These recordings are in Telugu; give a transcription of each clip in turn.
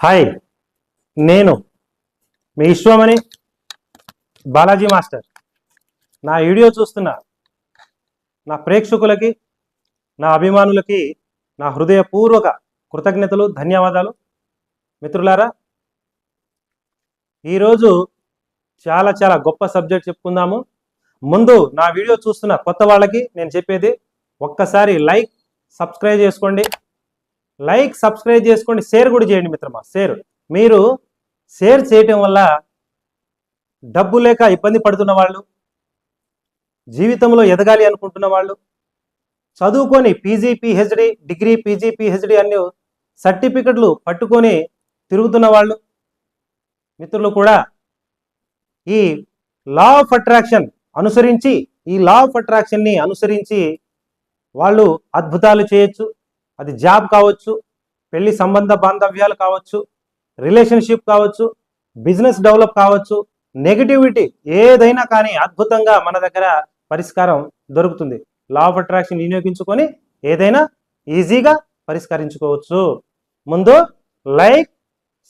హాయ్ నేను మీ విశ్వమణి బాలాజీ మాస్టర్. నా వీడియో చూస్తున్న నా ప్రేక్షకులకి నా అభిమానులకి నా హృదయపూర్వక కృతజ్ఞతలు ధన్యవాదాలు. మిత్రులారా ఈరోజు చాలా చాలా గొప్ప సబ్జెక్ట్ చెప్పుకుందాము. ముందు నా వీడియో చూస్తున్న కొత్త వాళ్ళకి నేను చెప్పేది ఒక్కసారి లైక్ సబ్స్క్రైబ్ చేసుకోండి. లైక్ సబ్స్క్రైబ్ చేసుకోండి షేర్ కూడా చేయండి మిత్రమా షేర్. మీరు షేర్ చేయటం వల్ల డబ్బు లేక ఇబ్బంది పడుతున్న వాళ్ళు జీవితంలో ఎదగాలి అనుకుంటున్న వాళ్ళు చదువుకొని PG PhD degree PG PhD అన్ని సర్టిఫికెట్లు పట్టుకొని తిరుగుతున్న వాళ్ళు మిత్రులు కూడా ఈ లా ఆఫ్ అట్రాక్షన్ అనుసరించి ఈ లా ఆఫ్ అట్రాక్షన్ని అనుసరించి వాళ్ళు అద్భుతాలు చేయొచ్చు. అది జాబ్ కావచ్చు పెళ్ళి సంబంధ బాంధవ్యాలు కావచ్చు రిలేషన్షిప్ కావచ్చు బిజినెస్ డెవలప్ కావచ్చు నెగిటివిటీ ఏదైనా కానీ అద్భుతంగా మన దగ్గర పరిష్కారం దొరుకుతుంది. లా ఆఫ్ అట్రాక్షన్ వినియోగించుకొని ఏదైనా ఈజీగా పరిష్కరించుకోవచ్చు. ముందు లైక్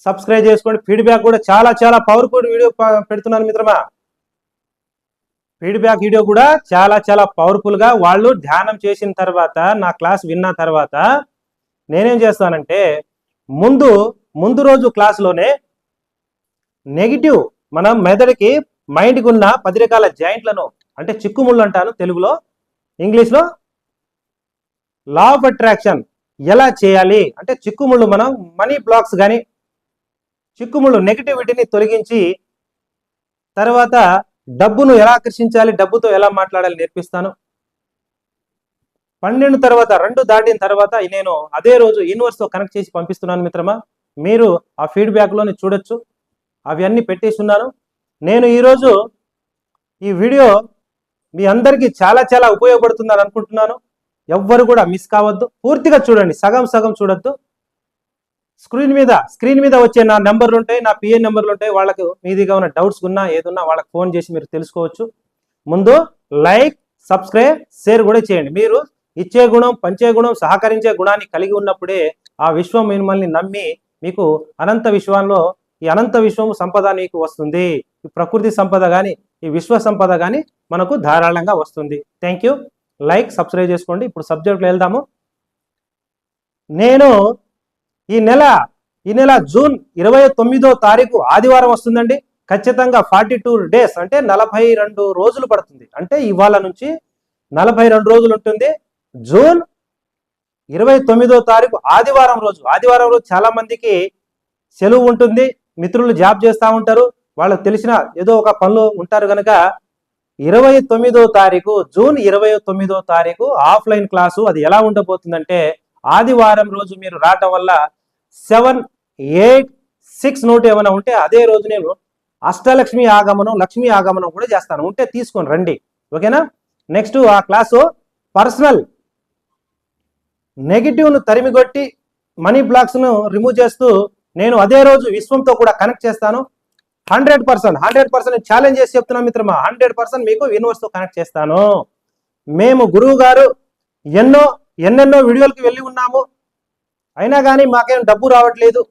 సబ్స్క్రైబ్ చేసుకోండి. ఫీడ్బ్యాక్ కూడా చాలా చాలా పవర్ఫుల్ వీడియో పెడుతున్నాను మిత్రమా. ఫీడ్బ్యాక్ వీడియో కూడా చాలా చాలా పవర్ఫుల్గా వాళ్ళు ధ్యానం చేసిన తర్వాత నా క్లాస్ విన్న తర్వాత నేనేం చేస్తానంటే ముందు ముందు రోజు క్లాస్లోనే నెగిటివ్ మన మెదడుకి మైండ్కి ఉన్న పది రకాల జాయింట్లను అంటే చిక్కుముళ్ళు అంటాను తెలుగులో ఇంగ్లీష్లో లా ఆఫ్ అట్రాక్షన్ ఎలా చేయాలి? అంటే చిక్కుముళ్ళు మనం మనీ బ్లాక్స్ కానీ చిక్కుముళ్ళు నెగిటివిటీని తొలగించి తర్వాత డబ్బును ఎలా ఆకర్షించాలి డబ్బుతో ఎలా మాట్లాడాలి నేర్పిస్తాను. పన్నెండు తర్వాత రెండు దాటిన తర్వాత నేను అదే రోజు యూనివర్స్తో కనెక్ట్ చేసి పంపిస్తున్నాను మిత్రమా. మీరు ఆ ఫీడ్బ్యాక్లోని చూడొచ్చు. అవన్నీ పెట్టేస్తున్నాను పెట్టేసి ఉన్నాను. నేను ఈరోజు ఈ వీడియో మీ అందరికీ చాలా చాలా ఉపయోగపడుతుందని అనుకుంటున్నాను. ఎవ్వరు కూడా మిస్ కావద్దు. పూర్తిగా చూడండి. సగం సగం చూడొద్దు. స్క్రీన్ మీద స్క్రీన్ మీద వచ్చే నా నెంబర్లు ఉంటాయి నా పిఎన్ నెంబర్లు ఉంటాయి వాళ్ళకు మీదిగా ఉన్న డౌట్స్ ఉన్నా ఏదున్నా వాళ్ళకి ఫోన్ చేసి మీరు తెలుసుకోవచ్చు. ముందు లైక్ సబ్స్క్రైబ్ షేర్ కూడా చేయండి. మీరు ఇచ్చే గుణం పంచే గుణం సహకరించే గుణాన్ని కలిగి ఉన్నప్పుడే ఆ విశ్వం మిమ్మల్ని నమ్మి మీకు అనంత విశ్వంలో ఈ అనంత విశ్వం సంపద మీకు వస్తుంది. ఈ ప్రకృతి సంపద కానీ ఈ విశ్వ సంపద కానీ మనకు ధారాళంగా వస్తుంది. Thank you. లైక్ సబ్స్క్రైబ్ చేసుకోండి. ఇప్పుడు సబ్జెక్ట్లో వెళ్దాము. నేను ఈ నెల ఈ నెల జూన్ ఇరవై తొమ్మిదో తారీఖు ఆదివారం వస్తుందండి. ఖచ్చితంగా ఫార్టీ టూ డేస్ అంటే నలభై రెండు రోజులు పడుతుంది. అంటే ఇవాళ నుంచి నలభై రెండు రోజులు ఉంటుంది. జూన్ ఇరవై తొమ్మిదో తారీఖు ఆదివారం రోజు ఆదివారం రోజు చాలా మందికి సెలవు ఉంటుంది. మిత్రులు జాబ్ చేస్తూ ఉంటారు. వాళ్ళకు తెలిసిన ఏదో ఒక పనులు ఉంటారు కనుక ఇరవై తొమ్మిదో తారీఖు జూన్ ఇరవై తొమ్మిదో తారీఖు ఆఫ్లైన్ క్లాసు అది ఎలా ఉండబోతుందంటే ఆదివారం రోజు మీరు రావటం వల్ల సెవెన్ ఎయిట్ సిక్స్ నోట్ ఏమైనా ఉంటే అదే రోజు నేను అష్టలక్ష్మి ఆగమనం లక్ష్మీ ఆగమనం కూడా చేస్తాను. ఉంటే తీసుకొని రండి. ఓకేనా? నెక్స్ట్ ఆ క్లాసు పర్సనల్. నెగిటివ్ను తరిమిగొట్టి మనీ బ్లాక్స్ను రిమూవ్ చేస్తూ నేను అదే రోజు విశ్వంతో కూడా కనెక్ట్ చేస్తాను. Hundred percent hundred percent challenge చేసి చెప్తున్నా మిత్రమా హండ్రెడ్ పర్సెంట్ మీకు యూనివర్స్తో కనెక్ట్ చేస్తాను. మేము గురువు గారు ఎన్నో ఎన్నెన్నో వీడియోలకు వెళ్ళి ఉన్నాము. అయినా కానీ మాకేం డబ్బు రావట్లేదు.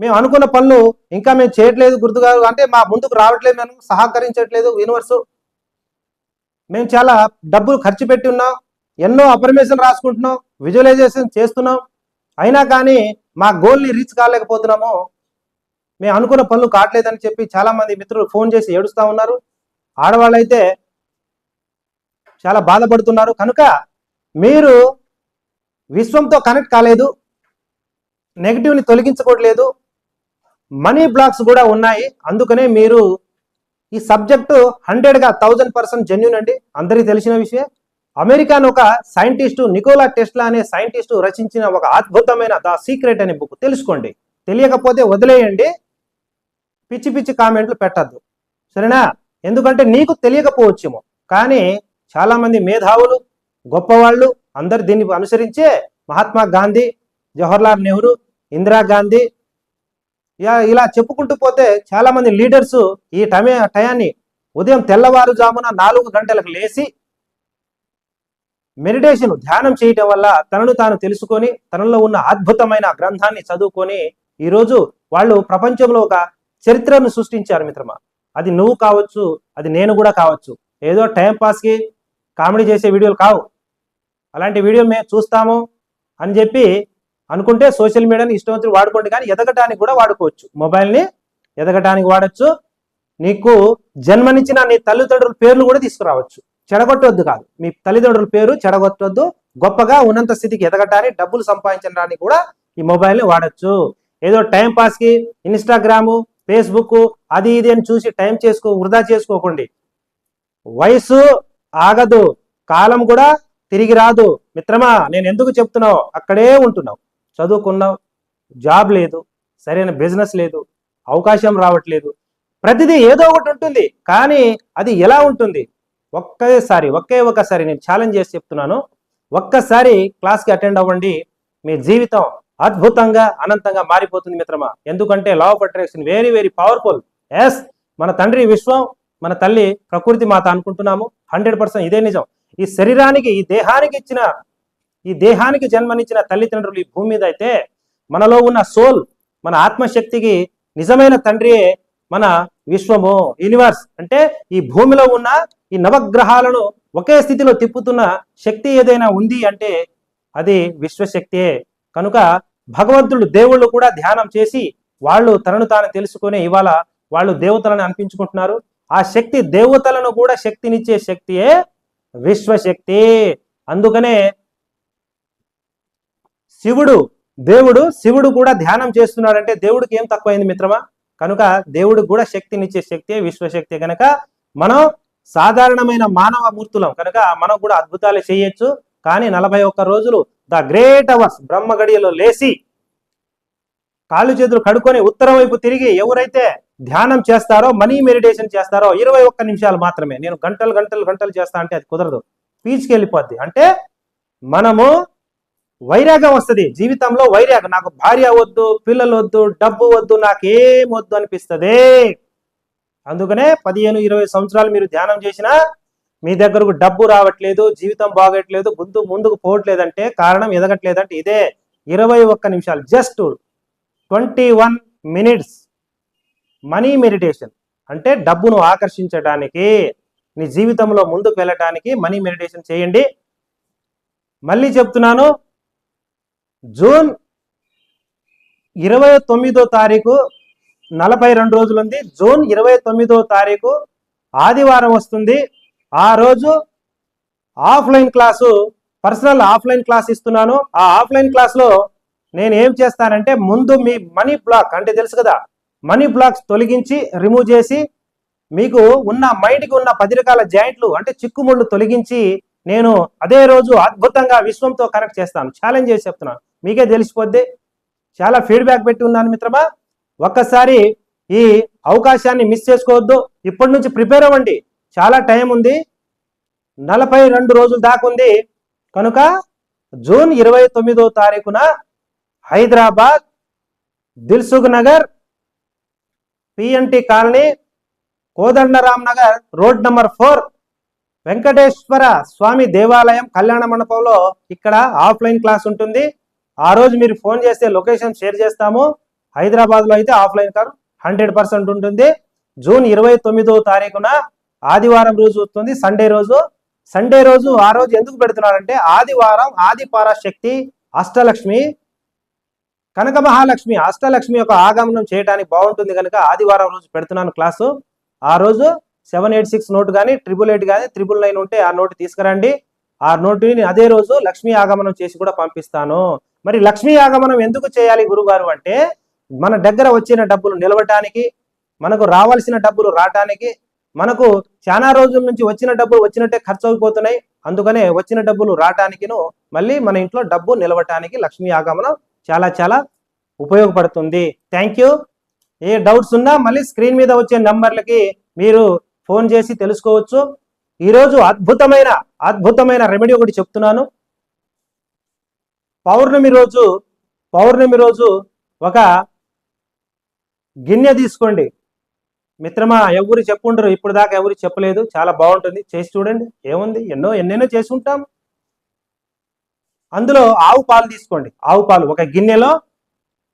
మేము అనుకున్న పనులు ఇంకా మేము చేయట్లేదు గుర్తుగారు అంటే మా ముందుకు రావట్లేదు మేము సహకరించట్లేదు యూనివర్స్. మేము చాలా డబ్బులు ఖర్చు పెట్టి ఉన్నాం. ఎన్నో అఫర్మేషన్ రాసుకుంటున్నాం. విజువలైజేషన్ చేస్తున్నాం. అయినా కానీ మా గోల్ని రీచ్ కాలేకపోతున్నాము మేము అనుకున్న పనులు కావట్లేదని చెప్పి చాలా మంది మిత్రులు ఫోన్ చేసి ఏడుస్తూ ఉన్నారు. ఆడవాళ్ళైతే చాలా బాధపడుతున్నారు. కనుక మీరు విశ్వంతో కనెక్ట్ కాలేదు. నెగిటివ్ని తొలగించుకోవట్లేదు. మనీ బ్లాక్స్ కూడా ఉన్నాయి. అందుకనే మీరు ఈ సబ్జెక్టు హండ్రెడ్గా థౌజండ్ పర్సెంట్ జెన్యున్ అండి. అందరికీ తెలిసిన విషయం అమెరికాన్ ఒక సైంటిస్టు నికోలా టెస్లా అనే సైంటిస్టు రచించిన ఒక అద్భుతమైన ద సీక్రెట్ అనే బుక్. తెలుసుకోండి. తెలియకపోతే వదిలేయండి. పిచ్చి పిచ్చి కామెంట్లు పెట్టద్దు. సరేనా? ఎందుకంటే నీకు తెలియకపోవచ్చేమో. కానీ చాలామంది మేధావులు గొప్పవాళ్ళు అందరు దీన్ని అనుసరించే మహాత్మా గాంధీ జవహర్లాల్ నెహ్రూ ఇందిరాగాంధీ ఇలా ఇలా చెప్పుకుంటూ పోతే చాలా మంది లీడర్స్ ఈ టమే టయాన్ని ఉదయం తెల్లవారుజామున నాలుగు గంటలకు లేచి మెడిటేషన్ ధ్యానం చేయటం వల్ల తనను తాను తెలుసుకొని తనలో ఉన్న అద్భుతమైన గ్రంథాన్ని చదువుకొని ఈరోజు వాళ్ళు ప్రపంచంలో ఒక చరిత్రను సృష్టించారు మిత్రమా. అది నువ్వు కావచ్చు అది నేను కూడా కావచ్చు. ఏదో టైం పాస్కి కామెడీ చేసే వీడియోలు కావు. అలాంటి వీడియో మేము చూస్తాము అని చెప్పి అనుకుంటే సోషల్ మీడియాని ఇష్టవంతులు వాడుకోండి కానీ ఎదగటానికి కూడా వాడుకోవచ్చు. మొబైల్ని ఎదగటానికి వాడచ్చు. నీకు జన్మనిచ్చిన నీ తల్లిదండ్రుల పేర్లు కూడా తీసుకురావచ్చు. చెడగొట్టొద్దు కాదు. మీ తల్లిదండ్రుల పేరు చెడగొట్టొద్దు. గొప్పగా ఉన్నంత స్థితికి ఎదగటానికి డబ్బులు సంపాదించడానికి కూడా ఈ మొబైల్ని వాడచ్చు. ఏదో టైం పాస్కి ఇన్స్టాగ్రాము ఫేస్బుక్ అది ఇది అని చూసి టైం చేసుకో వృధా చేసుకోకండి. వయసు ఆగదు. కాలం కూడా తిరిగి రాదు. మిత్రమా నేను ఎందుకు చెప్తున్నావు? అక్కడే ఉంటున్నావు. చదువుకున్నావు జాబ్ లేదు సరైన బిజినెస్ లేదు అవకాశం రావట్లేదు. ప్రతిదీ ఏదో ఒకటి ఉంటుంది కానీ అది ఎలా ఉంటుంది? ఒక్కసారి ఒకే ఒక్కసారి నేను ఛాలెంజ్ చేసి చెప్తున్నాను. ఒక్కసారి క్లాస్కి అటెండ్ అవ్వండి. మీ జీవితం అద్భుతంగా అనంతంగా మారిపోతుంది మిత్రమా. ఎందుకంటే law of attraction very very powerful yes మన తండ్రి విశ్వం మన తల్లి ప్రకృతి మాత అనుకుంటున్నాము. హండ్రెడ్ పర్సెంట్ ఇదే నిజం. ఈ శరీరానికి ఈ దేహానికి ఇచ్చిన ఈ దేహానికి జన్మనిచ్చిన తల్లిదండ్రులు ఈ భూమి మీద అయితే మనలో ఉన్న సోల్ మన ఆత్మశక్తికి నిజమైన తండ్రియే మన విశ్వము యూనివర్స్ అంటే ఈ భూమిలో ఉన్న ఈ నవగ్రహాలను ఒకే స్థితిలో తిప్పుతున్న శక్తి ఏదైనా ఉంది అంటే అది విశ్వశక్తియే. కనుక భగవంతుడు దేవుళ్ళు కూడా ధ్యానం చేసి వాళ్ళు తనను తాను తెలుసుకునే ఇవాళ వాళ్ళు దేవతలను అనిపించుకుంటున్నారు. ఆ శక్తి దేవతలను కూడా శక్తినిచ్చే శక్తియే విశ్వశక్తి. అందుకనే శివుడు దేవుడు శివుడు కూడా ధ్యానం చేస్తున్నాడంటే దేవుడికి ఏం తక్కువైంది మిత్రమా? కనుక దేవుడికి కూడా శక్తినిచ్చే శక్తి విశ్వశక్తి. కనుక మనం సాధారణమైన మానవ మూర్తులం కనుక మనం కూడా అద్భుతాలు చేయొచ్చు. కానీ నలభై ఒక్క రోజులు ద గ్రేట్ అవర్స్ బ్రహ్మ గడియలో లేచి కాళ్ళు చేతులు కడుక్కొని ఉత్తరం వైపు తిరిగి ఎవరైతే ధ్యానం చేస్తారో మనీ మెడిటేషన్ చేస్తారో ఇరవై ఒక్క నిమిషాలు మాత్రమే. నేను గంటలు గంటలు గంటలు చేస్తా అంటే అది కుదరదు. పీచుకి వెళ్ళిపోద్ది. అంటే మనము వైరాగ్యం వస్తుంది. జీవితంలో వైరాగ్యం. నాకు భార్య వద్దు పిల్లలు వద్దు డబ్బు వద్దు నాకేం వద్దు అనిపిస్తుంది. అందుకనే పదిహేను ఇరవై సంవత్సరాలు మీరు ధ్యానం చేసినా మీ దగ్గరకు డబ్బు రావట్లేదు జీవితం బాగట్లేదు ముందు ముందుకు పోవట్లేదంటే కారణం ఎదగట్లేదంటే ఇదే. ఇరవై ఒక్క నిమిషాలు. Just twenty one minutes. Money meditation అంటే డబ్బును ఆకర్షించడానికి నీ జీవితంలో ముందుకు వెళ్ళటానికి మనీ మెడిటేషన్ చేయండి. మళ్ళీ చెప్తున్నాను జూన్ ఇరవై తొమ్మిదో తారీఖు నలభై రెండు రోజులు ఉంది. జూన్ ఇరవై తొమ్మిదో తారీఖు ఆదివారం వస్తుంది. ఆ రోజు offline class personal offline class ఇస్తున్నాను. ఆ ఆఫ్లైన్ క్లాస్లో నేను ఏం చేస్తానంటే ముందు మీ మనీ బ్లాక్ అంటే తెలుసు కదా మనీ బ్లాక్స్ తొలగించి రిమూవ్ చేసి మీకు ఉన్న మైండ్కి ఉన్న పది రకాల జాయింట్లు అంటే చిక్కుముళ్ళు తొలగించి నేను అదే రోజు అద్భుతంగా విశ్వంతో కనెక్ట్ చేస్తాను. ఛాలెంజ్ చేసి చెప్తున్నాను మీకే తెలిసిపోద్ది. చాలా ఫీడ్బ్యాక్ పెట్టి ఉన్నాను మిత్రమా. ఒక్కసారి ఈ అవకాశాన్ని మిస్ చేసుకోవద్దు. ఇప్పటి నుంచి ప్రిపేర్ అవ్వండి. చాలా టైం ఉంది. నలభై రెండు రోజుల దాకా ఉంది. కనుక జూన్ ఇరవై తొమ్మిదో తారీఖున Hyderabad Dilsukh Nagar PNT colony Kodandaram Nagar road number four Venkateswara Swamy దేవాలయం కళ్యాణ మండపంలో ఇక్కడ ఆఫ్లైన్ క్లాస్ ఉంటుంది. ఆ రోజు మీరు ఫోన్ చేస్తే లొకేషన్ షేర్ చేస్తాము. హైదరాబాద్లో అయితే ఆఫ్లైన్ కార్ హండ్రెడ్ పర్సెంట్ ఉంటుంది. జూన్ ఇరవై తొమ్మిదో తారీఖున ఆదివారం రోజు వస్తుంది సండే రోజు. సండే రోజు ఆ రోజు ఎందుకు పెడుతున్నారంటే ఆదివారం ఆది పరాశక్తి అష్టలక్ష్మి కనక మహాలక్ష్మి అష్టలక్ష్మి యొక్క ఆగమనం చేయడానికి బాగుంటుంది కనుక ఆదివారం రోజు పెడుతున్నాను క్లాసు. ఆ రోజు సెవెన్ ఎయిట్ సిక్స్ నోట్ కానీ ట్రిపుల్ ఎయిట్ కానీ ట్రిపుల్ నైన్ ఉంటే ఆ నోటు తీసుకురండి. ఆ నోటుని అదే రోజు లక్ష్మీ ఆగమనం చేసి కూడా పంపిస్తాను. మరి లక్ష్మీ ఆగమనం ఎందుకు చేయాలి గురుగారు అంటే మన దగ్గర వచ్చిన డబ్బులు నిలవటానికి మనకు రావాల్సిన డబ్బులు రావటానికి మనకు చాలా రోజుల నుంచి వచ్చిన డబ్బులు వచ్చినట్టే ఖర్చు అయిపోతున్నాయి. అందుకనే వచ్చిన డబ్బులు రావటానికిను మళ్ళీ మన ఇంట్లో డబ్బు నిలవటానికి లక్ష్మీ ఆగమనం చాలా చాలా ఉపయోగపడుతుంది. థ్యాంక్ యూ ఏ డౌట్స్ ఉన్నా మళ్ళీ స్క్రీన్ మీద వచ్చే నంబర్లకి మీరు ఫోన్ చేసి తెలుసుకోవచ్చు. ఈరోజు అద్భుతమైన అద్భుతమైన రెమెడీ ఒకటి చెప్తున్నాను. పౌర్ణమి రోజు పౌర్ణమి రోజు ఒక గిన్నె తీసుకోండి. మిత్రమా ఎవరు చెప్పుండరు ఇప్పుడు దాకా ఎవరు చెప్పలేదు. చాలా బాగుంటుంది. చేసి చూడండి. ఏముంది? ఎన్నో ఎన్నెన్నో చేసి ఉంటాం. అందులో ఆవు పాలు తీసుకోండి. ఆవు పాలు ఒక గిన్నెలో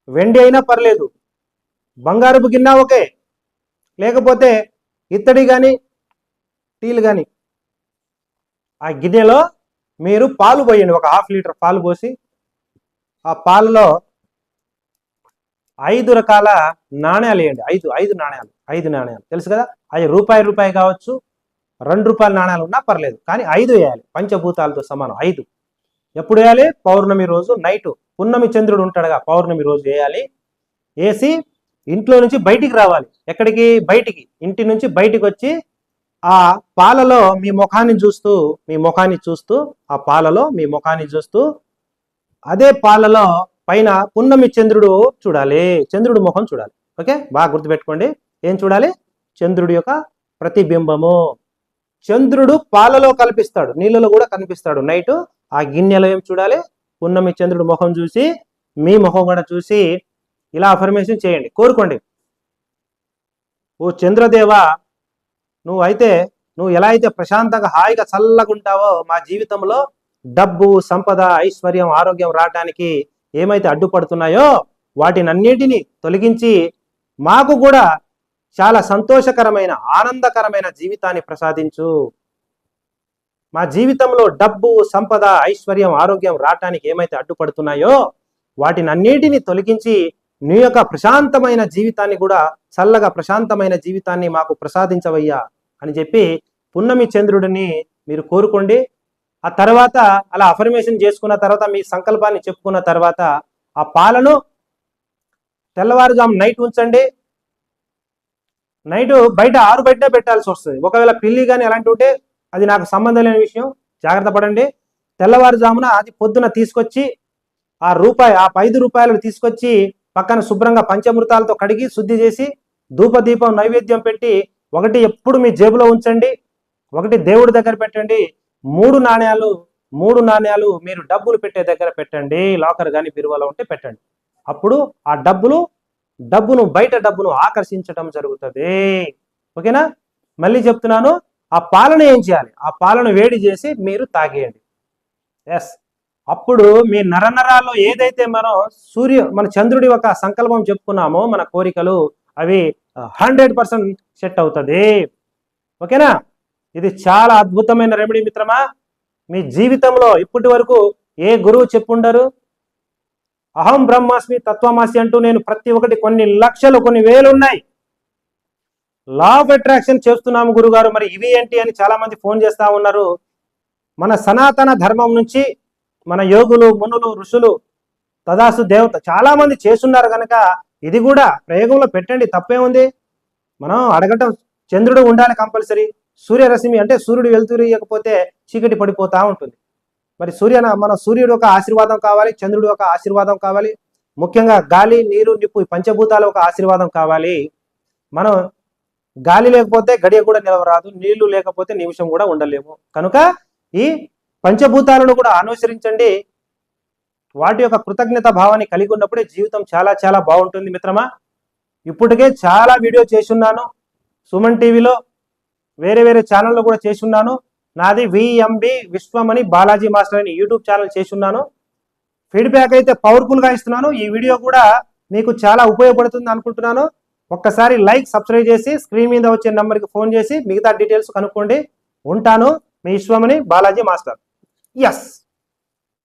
వెండి అయినా పర్లేదు. బంగారపు గిన్నె ఓకే. లేకపోతే ఇత్తడి కానీ టీలు కానీ ఆ గిన్నెలో మీరు పాలు పోయండి. ఒక హాఫ్ లీటర్ పాలు పోసి ఆ పాలలో ఐదు రకాల నాణ్యాలు వేయండి. ఐదు ఐదు నాణ్యాలు ఐదు నాణ్యాలు తెలుసు కదా? అవి రూపాయి రూపాయి కావచ్చు. రెండు రూపాయల నాణ్యాలు ఉన్నా పర్లేదు. కానీ ఐదు వేయాలి. పంచభూతాలతో సమానం. ఐదు. ఎప్పుడు వేయాలి? పౌర్ణమి రోజు నైట్. పున్నమి చంద్రుడు ఉంటాడుగా పౌర్ణమి రోజు వేయాలి. వేసి ఇంట్లో నుంచి బయటికి రావాలి. ఎక్కడికి? బయటికి. ఇంటి నుంచి బయటికి వచ్చి ఆ పాలలో మీ ముఖాన్ని చూస్తూ మీ ముఖాన్ని చూస్తూ ఆ పాలలో మీ ముఖాన్ని చూస్తూ అదే పాలలో పైన పున్నమి చంద్రుడు చూడాలి. చంద్రుడు ముఖం చూడాలి. ఓకే? బాగా గుర్తుపెట్టుకోండి. ఏం చూడాలి? చంద్రుడి యొక్క ప్రతిబింబము. చంద్రుడు పాలలో కల్పిస్తాడు. నీళ్ళలో కూడా కనిపిస్తాడు. నైట్ ఆ గిన్నెలో ఏం చూడాలి? పున్నమి చంద్రుడు ముఖం చూసి మీ ముఖం కూడా చూసి ఇలా అఫర్మేషన్ చేయండి. కోరుకోండి. ఓ చంద్రదేవ నువ్వు అయితే నువ్వు ఎలా అయితే ప్రశాంతంగా హాయిగా చల్లగా ఉంటావో మా జీవితంలో డబ్బు సంపద ఐశ్వర్యం ఆరోగ్యం రావడానికి ఏమైతే అడ్డుపడుతున్నాయో వాటినన్నిటిని తొలగించి మాకు కూడా చాలా సంతోషకరమైన ఆనందకరమైన జీవితాన్ని ప్రసాదించు. మా జీవితంలో డబ్బు సంపద ఐశ్వర్యం ఆరోగ్యం రావటానికి ఏమైతే అడ్డుపడుతున్నాయో వాటిని అన్నిటిని తొలగించి నీ యొక్క ప్రశాంతమైన జీవితాన్ని కూడా చల్లగా ప్రశాంతమైన జీవితాన్ని మాకు ప్రసాదించవయ్యా అని చెప్పి పున్నమి చంద్రుడిని మీరు కోరుకోండి. ఆ తర్వాత అలా అఫర్మేషన్ చేసుకున్న తర్వాత మీ సంకల్పాన్ని చెప్పుకున్న తర్వాత ఆ పాలను తెల్లవారుజాము నైట్ ఉంచండి. నైట్ బయట ఆరు బయట పెట్టాల్సి వస్తుంది. ఒకవేళ పిల్లి కానీ అలాంటి ఉంటే అది నాకు సంబంధం లేని విషయం. జాగ్రత్త పడండి. తెల్లవారుజామున అది పొద్దున తీసుకొచ్చి ఆ రూపాయి ఆ ఐదు రూపాయలను తీసుకొచ్చి పక్కన శుభ్రంగా పంచమృతాలతో కడిగి శుద్ధి చేసి ధూపదీపం నైవేద్యం పెట్టి ఒకటి ఎప్పుడు మీ జేబులో ఉంచండి. ఒకటి దేవుడి దగ్గర పెట్టండి. మూడు నాణ్యాలు మూడు నాణ్యాలు మీరు డబ్బులు పెట్టే దగ్గర పెట్టండి. లాకర్ కానీ బిరువలో ఉంటే పెట్టండి. అప్పుడు ఆ డబ్బులు డబ్బును బయట డబ్బును ఆకర్షించడం జరుగుతుంది. ఓకేనా? మళ్ళీ చెప్తున్నాను. ఆ పాలన ఏం చేయాలి? ఆ పాలన వేడి చేసి మీరు తాగేయండి. ఎస్ అప్పుడు మీ నరనరాల్లో ఏదైతే మనం సూర్య మన చంద్రుడి ఒక సంకల్పం చెప్పుకున్నామో మన కోరికలు అవి హండ్రెడ్ పర్సెంట్ సెట్ అవుతుంది. ఓకేనా? ఇది చాలా అద్భుతమైన రెమెడీ మిత్రమా? మీ జీవితంలో ఇప్పటి వరకు ఏ గురువు చెప్పుండరు? అహం బ్రహ్మాస్మి తత్వమాసి అంటూ నేను ప్రతి ఒక్కటి కొన్ని లక్షలు కొన్ని వేలు ఉన్నాయి లా ఆఫ్ అట్రాక్షన్ చేస్తున్నాము గురుగారు. మరి ఇవి ఏంటి అని చాలా మంది ఫోన్ చేస్తా ఉన్నారు. మన సనాతన ధర్మం నుంచి మన యోగులు మునులు ఋషులు తదాసు దేవత చాలా మంది చేస్తున్నారు కనుక ఇది కూడా ప్రయోగంలో పెట్టండి. తప్పే ఉంది. మనం అడగటం చంద్రుడు ఉండాలి కంపల్సరీ. సూర్యరశ్మి అంటే సూర్యుడు వెళ్తురు ఇవ్వకపోతే చీకటి పడిపోతా ఉంటుంది. మరి సూర్య మన సూర్యుడు ఒక ఆశీర్వాదం కావాలి చంద్రుడు ఒక ఆశీర్వాదం కావాలి. ముఖ్యంగా గాలి నీరు నిప్పు పంచభూతాలు ఒక ఆశీర్వాదం కావాలి. మనం గాలి లేకపోతే గడియ కూడా నిలవరాదు నీళ్ళు లేకపోతే నిమిషం కూడా ఉండలేము. కనుక ఈ పంచభూతాలను కూడా అనుసరించండి. వాటి యొక్క కృతజ్ఞత భావాన్ని కలిగి ఉన్నప్పుడే జీవితం చాలా చాలా బాగుంటుంది మిత్రమా? ఇప్పటికే చాలా వీడియో చేసున్నాను. సుమన్ టీవీలో వేరే వేరే ఛానల్లో కూడా చేసున్నాను. నాది విఎంబి విశ్వం అని బాలాజీ మాస్టర్ అని యూట్యూబ్ ఛానల్ చేసున్నాను. ఫీడ్బ్యాక్ అయితే పవర్ఫుల్గా ఇస్తున్నాను. ఈ వీడియో కూడా మీకు చాలా ఉపయోగపడుతుంది అనుకుంటున్నాను. ఒక్కసారి లైక్ సబ్స్క్రైబ్ చేసి స్క్రీన్ మీద వచ్చే నెంబర్కి ఫోన్ చేసి మిగతా డీటెయిల్స్ కనుక్కోండి. ఉంటాను. మీ విశ్వమని బాలాజీ మాస్టర్. ఎస్